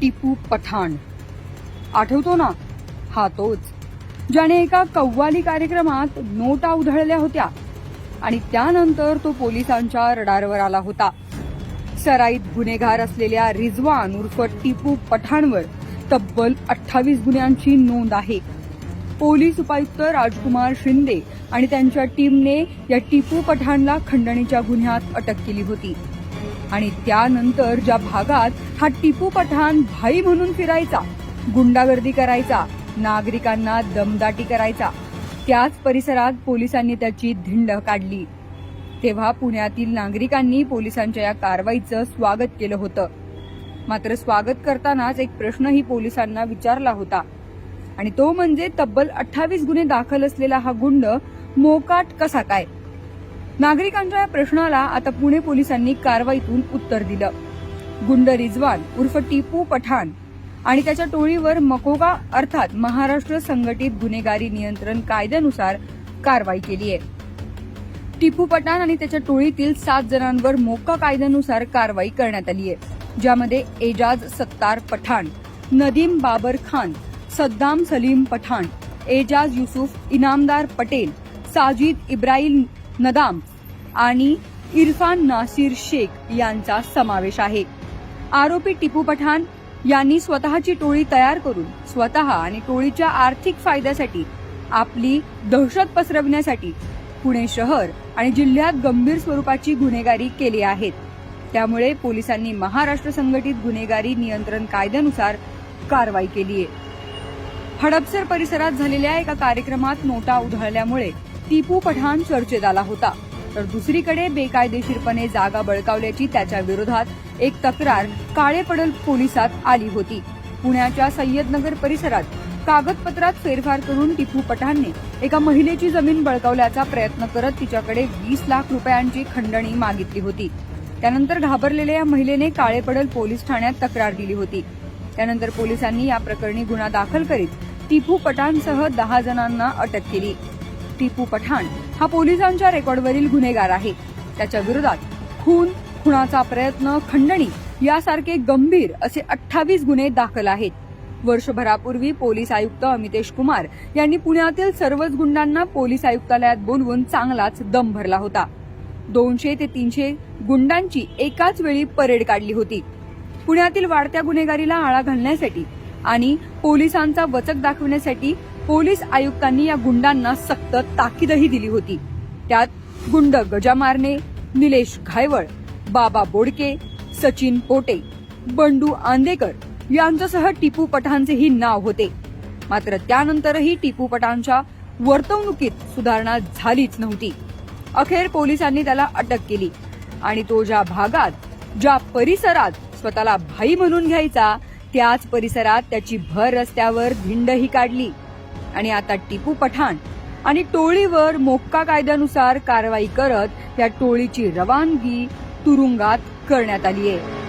टिपू पठाण. आठवतो ना? हा तोच. ज्याने एका कव्वाली कार्यक्रमात नोटा उधळल्या होत्या आणि त्यानंतर तो पोलिसांच्या रडारवर आला होता. सराईत गुन्हेगार असलेल्या रिजवान उर्फ टिपू पठाणवर तब्बल अठ्ठावीस गुन्ह्यांची नोंद आहे. पोलीस उपायुक्त राजकुमार शिंदे आणि त्यांच्या टीमने या टिपू पठाणला खंडणीच्या गुन्ह्यात अटक केली होती. आणि त्यानंतर ज्या भागात हा टिपू पठाण भाई म्हणून फिरायचा गुंडागर्दी करायचा नागरिकांना दमदाटी करायचा त्याच परिसरात पोलिसांनी त्याची धिंड काढली. तेव्हा पुण्यातील नागरिकांनी पोलिसांच्या या कारवाईचं स्वागत केलं होतं. मात्र स्वागत करतानाच एक प्रश्नही पोलिसांना विचारला होता. आणि तो म्हणजे तब्बल अठ्ठावीस गुन्हे दाखल असलेला हा गुंड मोकाट कसा काय? नागरिकांच्या या प्रश्नाला आता पुणे पोलिसांनी कारवाईतून उत्तर दिलं. गुंड रिजवान उर्फ टिपू पठाण आणि त्याच्या टोळीवर मकोगा अर्थात महाराष्ट्र संघटित गुन्हेगारी नियंत्रण कायद्यानुसार कारवाई केली आहे. टिपू पठाण आणि त्याच्या टोळीतील सात जणांवर मोक्का कायद्यानुसार कारवाई करण्यात आली आहे ज्यामध्ये एजाज सत्तार पठाण नदीम बाबर खान सद्दाम सलीम पठाण एजाज युसुफ इनामदार पटेल साजिद इब्राहिम नदाम आणि इरफान नासिर शेख यांचा समावेश आहे. आरोपी टिपू पठाण यांनी स्वतःची टोळी तयार करून स्वतः आणि टोळीच्या आर्थिक फायद्यासाठी आपली दहशत पसरविण्यासाठी पुणे शहर आणि जिल्ह्यात गंभीर स्वरूपाची गुन्हेगारी केली आहेत त्यामुळे पोलिसांनी महाराष्ट्र संघटित गुन्हेगारी नियंत्रण कायद्यानुसार कारवाई केली आहे. हडपसर परिसरात झालेल्या एका कार्यक्रमात नोटा उधळल्यामुळे टिपू पठाण चर्चेत आला होता. तर दुसरीकडे बेकायदेशीरपणे जागा बळकावल्याची त्याच्या विरोधात एक तक्रार काळेपडल पोलिसात आली होती. पुण्याच्या सय्यदनगर परिसरात कागदपत्रात फेरफार करून टिपू पठाणने एका महिलेची जमीन बळकावल्याचा प्रयत्न करत तिच्याकडे वीस लाख रुपयांची खंडणी मागितली होती. त्यानंतर घाबरलेल्या या महिलेने काळेपडल पोलीस ठाण्यात तक्रार दिली होती. त्यानंतर पोलिसांनी या प्रकरणी गुन्हा दाखल करीत टिपू पठाणसह दहा जणांना अटक केली. टिपू पठाण हा पोलिसांच्या रेकॉर्डवरील गुन्हेगार आहे. त्याच्या विरोधात खून खुनाचा प्रयत्न खंडणी यासारखे गंभीर असे अठ्ठावीस गुन्हे दाखल आहेत. वर्षभरापूर्वी पोलीस आयुक्त अमितेश कुमार यांनी पुण्यातील सर्वच गुंडांना पोलीस आयुक्तालयात बोलवून चांगलाच दम भरला होता. दोनशे ते तीनशे गुंडांची एकाच वेळी परेड काढली होती. पुण्यातील वाढत्या गुन्हेगारीला आळा घालण्यासाठी आणि पोलिसांचा वचक दाखवण्यासाठी पोलीस आयुक्तांनी या गुंडांना सक्त ताकीदही दिली होती. त्यात गुंड गजामारने निलेश घायवळ बाबा बोडके सचिन पोटे बंडू आंदेकर यांच्यासह टिपू पठाणचेही नाव होते. मात्र त्यानंतरही टिपू पठाणच्या वर्तवणुकीत सुधारणा झालीच नव्हती. अखेर पोलिसांनी त्याला अटक केली आणि तो ज्या भागात ज्या परिसरात स्वतःला भाई म्हणून घ्यायचा त्याच परिसरात त्याची भर रस्त्यावर धिंडही काढली. आणि आता टिपू पठाण आणि टोळीवर मोक्का कायद्यानुसार कारवाई करत या टोळीची रवानगी तुरुंगात करण्यात आली आहे